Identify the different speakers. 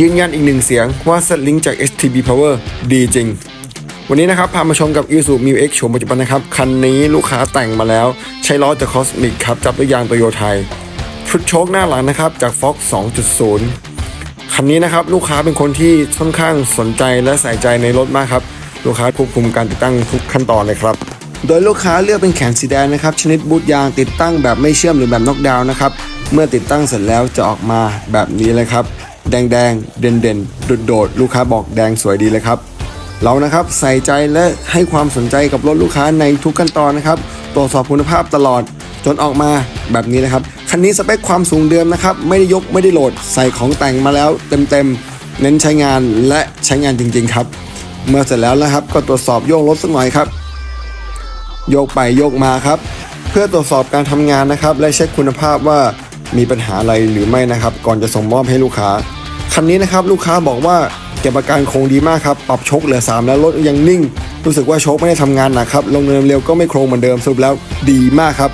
Speaker 1: ยืนยันอีกหนึ่งเสียงว่าเซตลิงจาก STB Power ดีจริง วันนี้นะครับ พามาชมกับ Isuzu Mu X โฉมปัจจุบันนะครับ คันนี้ลูกค้าแต่งมาแล้ว ใช้ล้อจาก Cosmic ครับ จับด้วยยางโตโยไทย ชุดโชคหน้าหลังนะครับ จาก Fox 2.0 คันนี้นะครับ ลูกค้าเป็นคนที่ค่อนข้างสนใจและใส่ใจในรถมากครับ ลูกค้าควบคุมการติดตั้งทุกขั้นตอนเลยครับโดยลูกค้าเลือกเป็นแขนสีแดงนะครับ ชนิดบูทยางติดตั้งแบบไม่เชื่อมหรือแบบน็อกดาวน์นะครับ เมื่อติดตั้งเสร็จแล้วจะออกมาแบบนี้เลยครับ แดงแดงเด่นเด่นโดดโดดลูกค้าบอกแดงสวยดีเลยครับ เรานะครับใส่ใจและให้ความสนใจกับรถลูกค้าในทุกขั้นตอนนะครับ ตรวจสอบคุณภาพตลอดจนออกมาแบบนี้นะครับคันนี้สเปคความสูงเดิมนะครับ ไม่ได้ยกไม่ได้โหลดใส่ของแต่งมาแล้วเต็มๆ เน้นใช้งานและใช้งานจริง ๆ ครับ เมื่อเสร็จแล้วนะครับ ก็ตรวจสอบโยกรถสักหน่อยครับ โยกไปโยกมาครับ เพื่อตรวจสอบการทำงานนะครับ และเช็คคุณภาพว่ามีปัญหาอะไรหรือไม่นะครับ ก่อนจะส่งมอบให้ลูกค้า คันนี้นะครับลูกค้าบอกว่าเก็บอาการคงดีมากครับ ปรับชกเหลือ 3 แล้วรถยังนิ่ง รู้สึกว่าชกไม่ได้ทำงานหนักครับ ลงเนินเร็วก็ไม่โครงเหมือนเดิมสรุปแล้วดีมากครับ